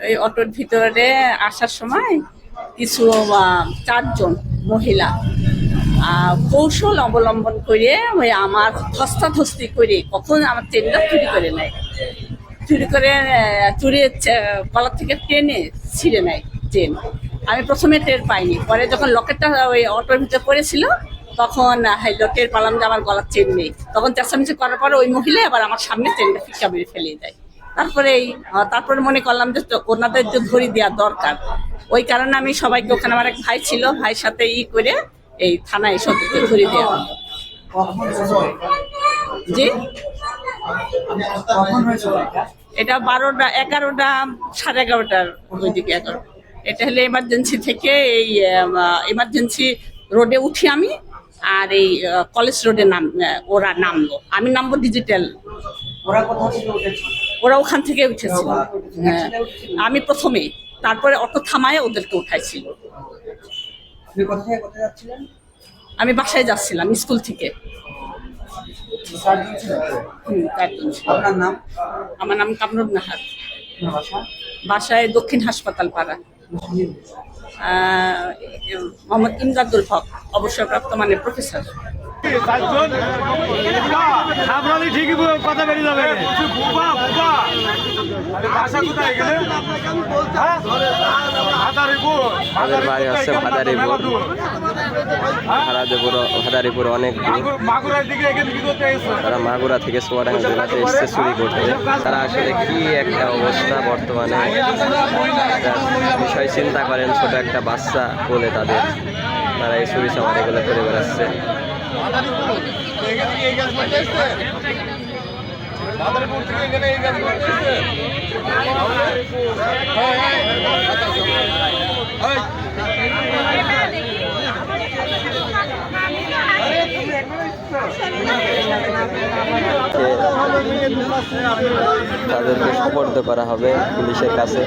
এই অটোর ভিতরে আসার সময় কিছু চারজন মহিলা কৌশল অবলম্বন করে ওই আমার ধস্তাধস্তি করে কখন আমার ট্রেনটা চুরি করে নেয়। চুরি করে চুরি চা- গলা থেকে টেনে ছিঁড়ে নেয় ট্রেন আমি প্রথমে টের পাইনি। পরে যখন লকেটটা ওই অটোর ভিতরে পড়েছিল, তখন হাইলো টের পালাম যে আমার গলার চেন নেই। তখন চেঁচামেচি করার পরে ওই মহিলা আবার আমার সামনে ট্রেনটা ফিকা মেরে ফেলে দেয়। তারপরে তারপরে মনে করলাম যে ওনাদের যে ধরি দেওয়া দরকার, ওই কারণে আমি সবাইকে ওখানে আমার এক ভাই ছিল, ভাইয়ের সাথে ই করে এই থানায় ওদেরকে ধরি দেওয়া? জি এটা? বারোটা, এগারোটা, সাড়ে এগারোটার ওইদিকে এগারো এটা হলে এমার্জেন্সি থেকে এই এমার্জেন্সি রোডে উঠি আমি, আর এই কলেজ রোডে নাম ওরা নামলো আমি নামবো ডিজিটাল ওরা কোথা থেকে উঠেছিল ওরা ওখান থেকে উঠেছিল। হ্যাঁ, আমি প্রথমে তারপরে অটো থামায় ওদেরকে উঠাইছিল। আমি বাসায় যাচ্ছিলাম স্কুল থেকে। আপনার নাম? আমার নাম কামরুন নাহার। বাসায় দক্ষিণ হাসপাতাল পাড়া। মোহাম্মদ ইমদাদুল হক অবসরপ্রাপ্ত মানে প্রফেসর। ঠিকই কথা বেরিয়ে যাবে। হ্যাঁ? আমাদের বাড়ি হচ্ছে ভাদারীপুর। ভাড়াদেপুর ভাদারিপুর অনেক তারা মাগুরা থেকে সোয়াডাঙ্গা জেলাতে এসছে চুরি করতে তারা আসলে কি একটা অবস্থা বর্তমানে? বিষয় চিন্তা করেন ছোট একটা বাচ্চা বলে তাদের। তারা এই চুরি চামার এগুলো করে বেড়াচ্ছে। তাদেরকে সুপর্দ করা হবে পুলিশের কাছে।